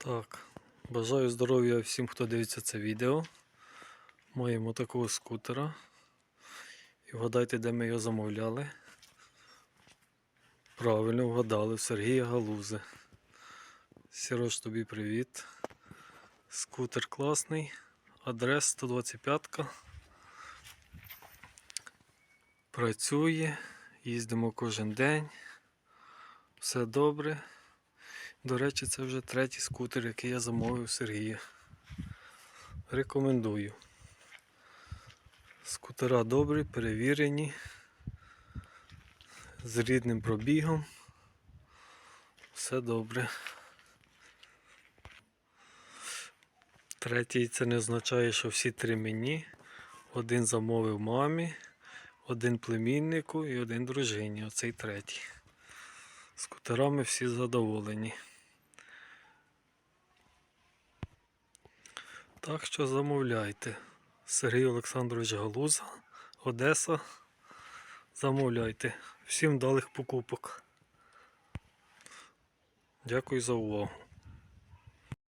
Так, бажаю здоров'я всім, хто дивиться це відео. Маємо такого скутера. І вгадайте, де ми його замовляли. Правильно вгадали, Сергія Галузи. Сірош, тобі привіт. Скутер класний. Адрес 125. Працює, їздимо кожен день. Все добре. До речі, це вже третій скутер, який я замовив Сергія. Рекомендую. Скутера добрі, перевірені, з рідним пробігом. Все добре. Третій це не означає, що всі три мені. Один замовив мамі, один племіннику і один дружині. Оцей третій. Скутерами всі задоволені. Так що замовляйте. Сергій Олександрович Галуза, Одеса. Замовляйте. Всім вдалих покупок. Дякую за увагу.